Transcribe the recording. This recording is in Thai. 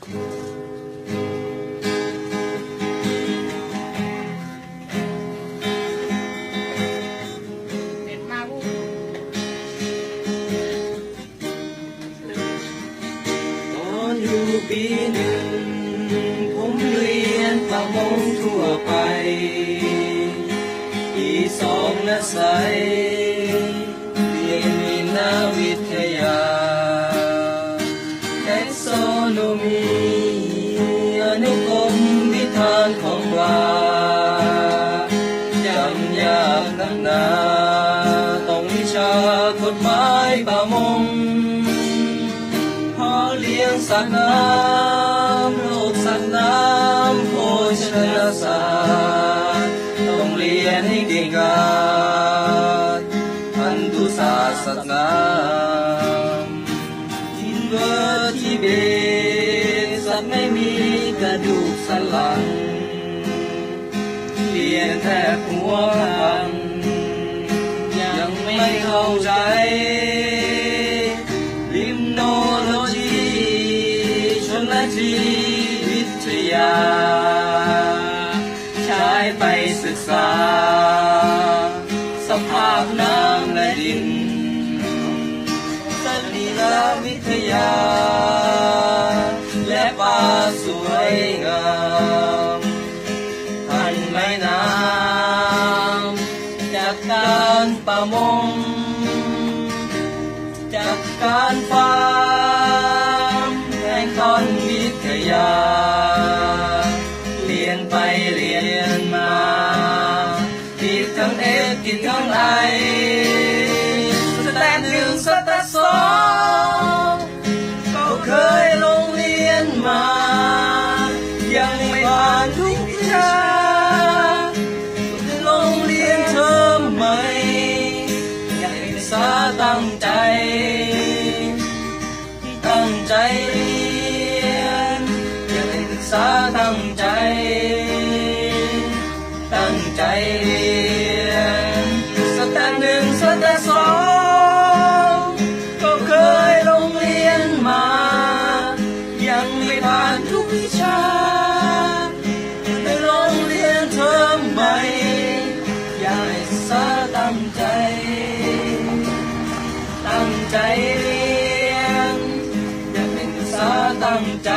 ปีหนึ่งผมเรียนประมงทั่วไป ปีสองนะใสเรียนมีนาวิทยา นมีอนุกรมวิธานของปลาจำยากนักหนาต้องวิชากฎหมายประมงพอเลี้ยงสัตว์น้ำโลกสัตว์น้ำโภชนาศาสตร์ต้องเรียนให้เก่งกาจพันธุศาสตร์สัตว์น้ำอินเวอร์ทีเบไม่มีกระดูกสันหลังเรียนแทบหัวพันยังไม่เข้าใจลิมโนโลจีชนละจีวิทยา ใช้ไปศึกษา สภาพน้ำและดินสรีรวิทยา วยงามหันไม้น้ำจากการประมงจากการฟา ใจเรียนอยากศึกษาตั้งใจ ตั้งใจเรียน ตั้งใจ